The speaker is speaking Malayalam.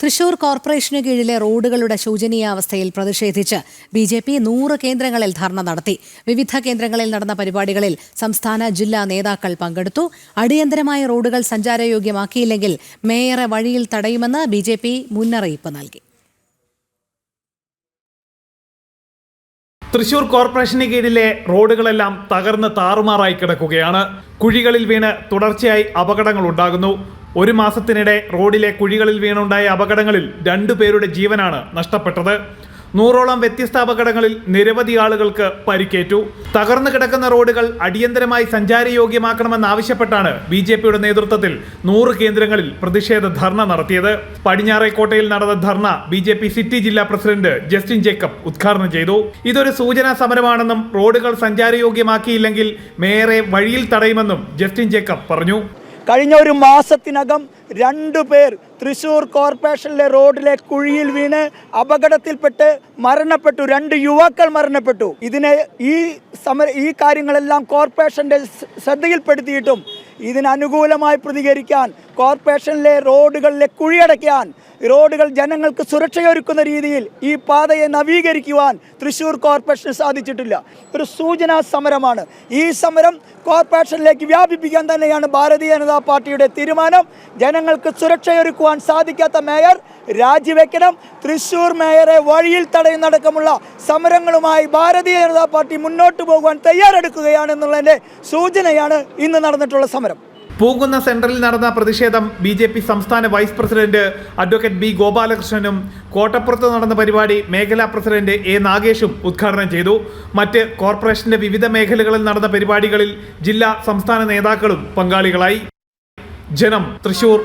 തൃശൂർ കോർപ്പറേഷന് കീഴിലെ റോഡുകളുടെ ശോചനീയാവസ്ഥയിൽ പ്രതിഷേധിച്ച് ബി ജെ പി നൂറ് കേന്ദ്രങ്ങളിൽ ധർണ നടത്തി. വിവിധ കേന്ദ്രങ്ങളിൽ നടന്ന പരിപാടികളിൽ സംസ്ഥാന ജില്ലാ നേതാക്കൾ പങ്കെടുത്തു. അടിയന്തരമായ റോഡുകൾ സഞ്ചാരയോഗ്യമാക്കിയില്ലെങ്കിൽ മേയറെ വഴിയിൽ തടയുമെന്ന് ബി ജെ പി മുന്നറിയിപ്പ് നൽകി. തൃശൂർ കോർപ്പറേഷന് കീഴിലെ റോഡുകളെല്ലാം തകർന്ന് താറുമാറായി കിടക്കുകയാണ്. കുഴികളിൽ വീണ് തുടർച്ചയായി അപകടങ്ങൾ ഉണ്ടാകുന്നു. ഒരു മാസത്തിനിടെ റോഡിലെ കുഴികളിൽ വീണുണ്ടായ അപകടങ്ങളിൽ രണ്ടു പേരുടെ ജീവനാണ് നഷ്ടപ്പെട്ടത്. നൂറോളം വ്യത്യസ്ത അപകടങ്ങളിൽ നിരവധി ആളുകൾക്ക് പരിക്കേറ്റു. തകർന്നു കിടക്കുന്ന റോഡുകൾ അടിയന്തരമായി സഞ്ചാരയോഗ്യമാക്കണമെന്നാവശ്യപ്പെട്ടാണ് ബി ജെ പിയുടെ നേതൃത്വത്തിൽ നൂറ് കേന്ദ്രങ്ങളിൽ പ്രതിഷേധ ധർണ നടത്തിയത്. പടിഞ്ഞാറേക്കോട്ടയിൽ നടന്ന ധർണ ബി ജെ പി സിറ്റി ജില്ലാ പ്രസിഡന്റ് ജസ്റ്റിൻ ജേക്കബ് ഉദ്ഘാടനം ചെയ്തു. ഇതൊരു സൂചനാ സമരമാണെന്നും റോഡുകൾ സഞ്ചാരയോഗ്യമാക്കിയില്ലെങ്കിൽ മേയറെ വഴിയിൽ തടയുമെന്നും ജസ്റ്റിൻ ജേക്കബ് പറഞ്ഞു. കഴിഞ്ഞ ഒരു മാസത്തിനകം രണ്ടു പേർ തൃശൂർ കോർപ്പറേഷനിലെ റോഡിലെ കുഴിയിൽ വീണ് അപകടത്തിൽപ്പെട്ട് മരണപ്പെട്ടു. രണ്ട് യുവാക്കൾ മരണപ്പെട്ടു. ഇതിനെ ഈ സമര ഈ കാര്യങ്ങളെല്ലാം കോർപ്പറേഷന്റെ ശ്രദ്ധയിൽപ്പെടുത്തിയിട്ടും ഇതിനനുകൂലമായി പ്രതികരിക്കാൻ കോർപ്പറേഷനിലെ റോഡുകളിലെ കുഴിയടയ്ക്കാൻ റോഡുകൾ ജനങ്ങൾക്ക് സുരക്ഷയൊരുക്കുന്ന രീതിയിൽ ഈ പാതയെ നവീകരിക്കുവാൻ തൃശ്ശൂർ കോർപ്പറേഷന് സാധിച്ചിട്ടില്ല. ഒരു സൂചനാ സമരമാണ്. ഈ സമരം കോർപ്പറേഷനിലേക്ക് വ്യാപിപ്പിക്കാൻ തന്നെയാണ് ഭാരതീയ ജനതാ പാർട്ടിയുടെ തീരുമാനം. ജനങ്ങൾക്ക് സുരക്ഷയൊരുക്കുവാൻ സാധിക്കാത്ത മേയർ രാജിവെക്കണം. തൃശ്ശൂർ മേയറെ വഴിയിൽ തടയുന്നടക്കമുള്ള സമരങ്ങളുമായി ഭാരതീയ ജനതാ പാർട്ടി മുന്നോട്ട് പോകുവാൻ തയ്യാറെടുക്കുകയാണെന്നുള്ളതിന്റെ സൂചനയാണ് ഇന്ന് നടന്നിട്ടുള്ള സമരം. പൂങ്കുന്ന സെന്ററിൽ നടന്ന പ്രതിഷേധം ബി ജെ പി സംസ്ഥാന വൈസ് പ്രസിഡന്റ് അഡ്വക്കേറ്റ് ബി ഗോപാലകൃഷ്ണനും കോട്ടപ്പുറത്ത് നടന്ന പരിപാടി മേഖലാ പ്രസിഡന്റ് എ നാഗേഷും ഉദ്ഘാടനം ചെയ്തു. മറ്റ് കോർപ്പറേഷന്റെ വിവിധ മേഖലകളിൽ നടന്ന പരിപാടികളിൽ ജില്ലാ സംസ്ഥാന നേതാക്കളും പങ്കാളികളായി. ജനം തൃശൂർ